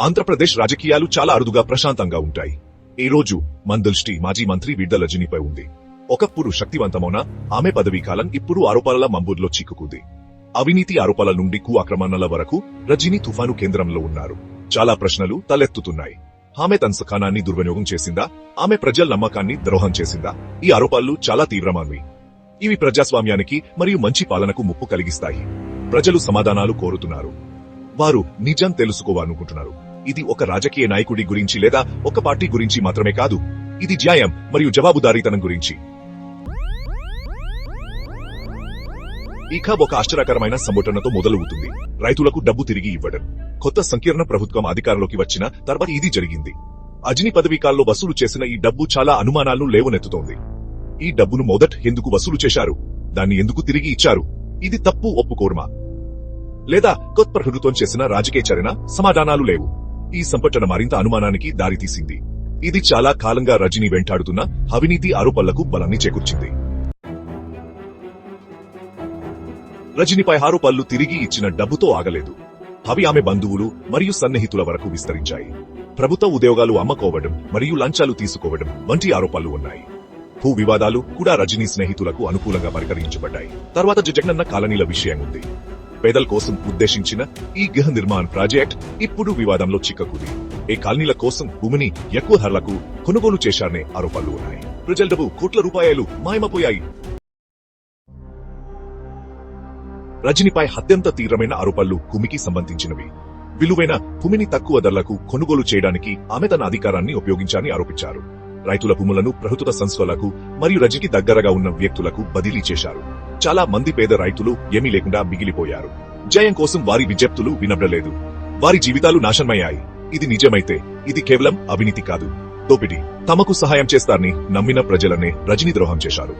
ఆంధ్రప్రదేశ్ రాజకీయాలు చాలా అరుదుగా ప్రశాంతంగా ఉంటాయి. ఈ రోజు మన దృష్టి మాజీ మంత్రి విడ్డ రజనీపై ఉంది. ఒకప్పుడు శక్తివంతమైన? ఆమె పదవీ కాలం ఇప్పుడు ఆరోపణల మంబూర్లో చిక్కుకుంది అవినీతి ఆరోపణల నుండి కు ఆక్రమణల వరకు రజనీ తుఫాను కేంద్రంలో ఉన్నారు. చాలా ప్రశ్నలు తలెత్తుతున్నాయి. ఆమె తన సకానాన్ని దుర్వినియోగం చేసిందా? ఆమె ప్రజల నమ్మకాన్ని ద్రోహం చేసిందా? ఈ ఆరోపణలు చాలా తీవ్రమైనవి. ఇవి ప్రజాస్వామ్యానికి మరియు మంచి పాలనకు ముప్పు కలిగిస్తాయి. ప్రజలు సమాధానాలు కోరుతున్నారు. వారు నిజం తెలుసుకోవాలనుకుంటున్నారు. ఇది ఒక రాజకీయ నాయకుడి గురించి లేదా ఒక పార్టీ గురించి మాత్రమే కాదు. ఇది న్యాయం మరియు జవాబుదారీతనం గురించి. ఇక ఒక ఆశ్చర్యకరమైన సంఘటనతో మొదలవుతుంది. రైతులకు డబ్బు తిరిగి ఇవ్వడం. కొత్త సంకీర్ణ ప్రభుత్వం అధికారంలోకి వచ్చిన తర్వాత ఇది జరిగింది. అజని పదవీకాల్లో వసూలు చేసిన ఈ డబ్బు చాలా అనుమానాలను లేవనెత్తుతోంది. ఈ డబ్బును మొదట ఎందుకు వసూలు చేశారు? దాన్ని ఎందుకు తిరిగి ఇచ్చారు? ఇది తప్పు ఒప్పుకోర్మా. లేదా కొత్త ప్రభుత్వం చేసిన రాజకీయ చరణ సమాధానాలు లేవు. ఈ సంపటన మరింత అనుమానానికి దారితీసింది ఇది చాలా కాలంగా రజనీ వెంటాడుతున్న అవినీతి ఆరోపణలకు బలాన్ని చేకూర్చింది. రజనీపై ఆరోపణలు తిరిగి ఇచ్చిన డబ్బుతో ఆగలేదు. అవి ఆమె బంధువులు మరియు సన్నిహితుల వరకు విస్తరించాయి. ప్రభుత్వ ఉద్యోగాలు అమ్మకోవడం మరియు లంచాలు తీసుకోవడం వంటి ఆరోపణలు ఉన్నాయి. భూ వివాదాలు కూడా రజనీ స్నేహితులకు అనుకూలంగా పరికరించబడ్డాయి తర్వాత జగనన్న కాలనీల విషయం ఉంది. పేదల కోసం ఉద్దేశించిన ఈ గృహ నిర్మాణ ప్రాజెక్ట్ ఇప్పుడు వివాదంలో చిక్కకుంది. ఈ కాలనీల కోసం భూమిని ఎక్కువ ధరలకు కొనుగోలు చేశారనే ఆరోపణలు ఉన్నాయి. ప్రజల డబ్బు కోట్ల రూపాయలు మాయమపోయాయి. రజనీపై అత్యంత తీవ్రమైన ఆరోపణలు భూమికి సంబంధించినవి. విలువైన భూమిని తక్కువ ధరలకు కొనుగోలు చేయడానికి ఆమె తన అధికారాన్ని ఉపయోగించాలని ఆరోపించారు. రైతుల భూములను ప్రభుత్వ సంస్థలకు మరియు రజకి దగ్గరగా ఉన్న వ్యక్తులకు బదిలీ చేశారు. చాలా మంది పేద రైతులు ఏమీ లేకుండా మిగిలిపోయారు. జయం కోసం వారి విజ్ఞప్తులు వినబడలేదు. వారి జీవితాలు నాశనమయ్యాయి. ఇది నిజమైతే ఇది కేవలం అవినీతి కాదు. దోపిడీ. తమకు సహాయం చేస్తారని నమ్మిన ప్రజలనే రజనీ ద్రోహం చేశారు.